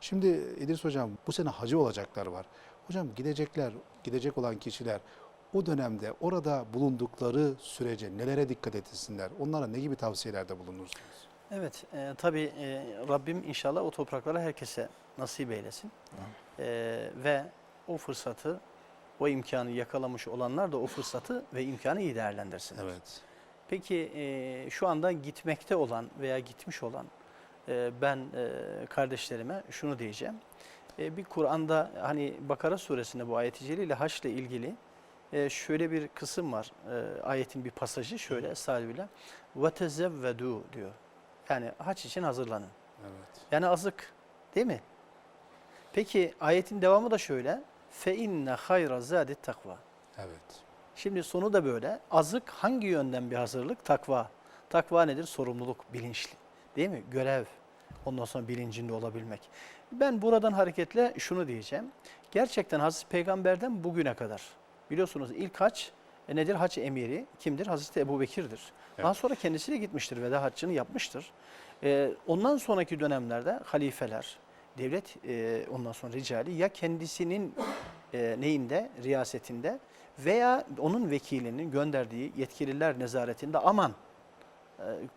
Şimdi İdris Hocam bu sene hacı olacaklar var. Hocam gidecekler, gidecek olan kişiler o dönemde orada bulundukları sürece nelere dikkat etsinler? Onlara ne gibi tavsiyelerde bulunursunuz? Evet, e, tabii e, Rabbim inşallah o topraklara herkese nasip eylesin. E, ve o fırsatı, o imkanı yakalamış olanlar da o fırsatı ve imkanı iyi değerlendirsin. Evet. Peki e, şu anda gitmekte olan veya gitmiş olan ben e, kardeşlerime şunu diyeceğim. E, bir Kur'an'da hani Bakara suresinde bu ayet-i celile haçla ilgili e, şöyle bir kısım var. E, ayetin bir pasajı şöyle Estağfirullah. وَتَزَوَّدُوا diyor. Yani haç için hazırlanın. Evet. Yani azık değil mi? Peki ayetin devamı da şöyle. فَاِنَّ خَيْرَ زَادِ takva. Evet. Şimdi sonu da böyle. Azık hangi yönden bir hazırlık? Takva. Takva nedir? Sorumluluk, bilinçli. Değil mi? Görev. Ondan sonra bilincinde olabilmek. Ben buradan hareketle şunu diyeceğim. Gerçekten Hazreti Peygamber'den bugüne kadar biliyorsunuz ilk haç e, nedir? Haç emiri kimdir? Hazreti Ebu Bekir'dir. Daha Evet. sonra kendisi de gitmiştir veda haccını yapmıştır. E, ondan sonraki dönemlerde halifeler, devlet e, ondan sonra ricali ya kendisinin e, neyinde, riyasetinde veya onun vekilinin gönderdiği yetkililer nezaretinde aman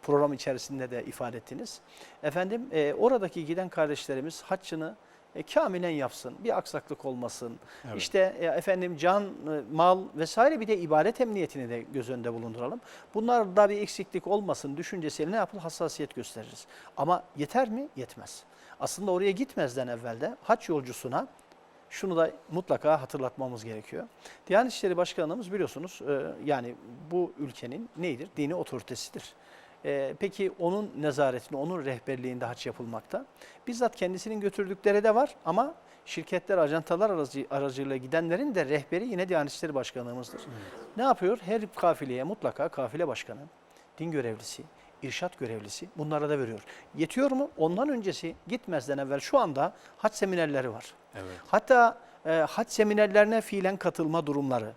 program içerisinde de ifade ettiniz. Efendim e, oradaki giden kardeşlerimiz haccını e, kamilen yapsın, bir aksaklık olmasın. Evet. İşte e, efendim can, e, mal vesaire bir de ibadet emniyetini de göz önünde bulunduralım. Bunlarda bir eksiklik olmasın düşüncesiyle ne yapılır? Hassasiyet gösteririz. Ama yeter mi? Yetmez. Aslında oraya gitmezden evvel de haç yolcusuna şunu da mutlaka hatırlatmamız gerekiyor. Diyanet İşleri Başkanımız biliyorsunuz e, yani bu ülkenin neydir? Dini otoritesidir. E, peki onun nezaretinde, onun rehberliğinde haç yapılmakta. Bizzat kendisinin götürdükleri de var ama şirketler, ajantalar aracı, aracılığıyla gidenlerin de rehberi yine Diyanet İşleri Başkanlığımızdır. Ne yapıyor? Her kafileye mutlaka kafile başkanı, din görevlisi, irşat görevlisi bunlara da veriyor. Yetiyor mu? Ondan öncesi gitmezden evvel şu anda haç seminerleri var. Evet. Hatta e, hac seminerlerine fiilen katılma durumları.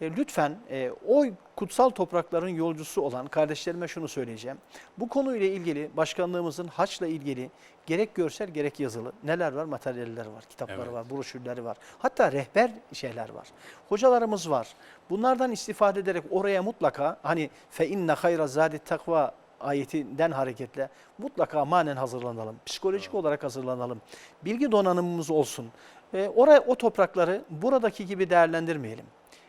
E, lütfen e, o kutsal toprakların yolcusu olan kardeşlerime şunu söyleyeceğim. Bu konuyla ilgili başkanlığımızın haçla ilgili gerek görsel gerek yazılı neler var? Materyaller var, kitapları Evet. var, broşürleri var. Hatta rehber şeyler var. Hocalarımız var. Bunlardan istifade ederek oraya mutlaka hani fe inne hayra zadi takva ayetinden hareketle mutlaka manen hazırlanalım. Psikolojik olarak hazırlanalım. Bilgi donanımımız olsun. E, oraya o toprakları buradaki gibi değerlendirmeyelim.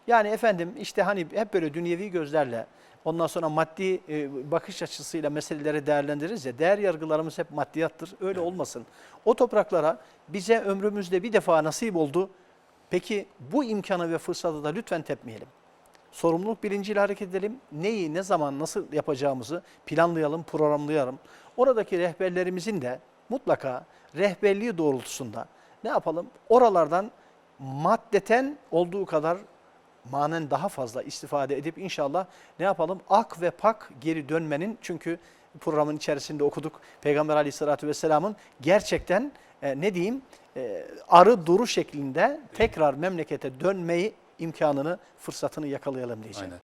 Yani efendim işte hani hep böyle dünyevi gözlerle ondan sonra maddi e, bakış açısıyla meseleleri değerlendiririz ya değer yargılarımız hep maddiyattır. Öyle olmasın. O topraklara bize ömrümüzde bir defa nasip oldu. Peki bu imkanı ve fırsatı da lütfen tepmeyelim sorumluluk bilinciyle hareket edelim. Neyi, ne zaman, nasıl yapacağımızı planlayalım, programlayalım. Oradaki rehberlerimizin de mutlaka rehberliği doğrultusunda ne yapalım? Oralardan maddeten olduğu kadar manen daha fazla istifade edip inşallah ne yapalım? Ak ve pak geri dönmenin çünkü programın içerisinde okuduk. Peygamber aleyhissalatü vesselamın gerçekten e, ne diyeyim e, arı duru şeklinde tekrar memlekete dönmeyi imkanını, fırsatını yakalayalım diyeceğim. Aynen.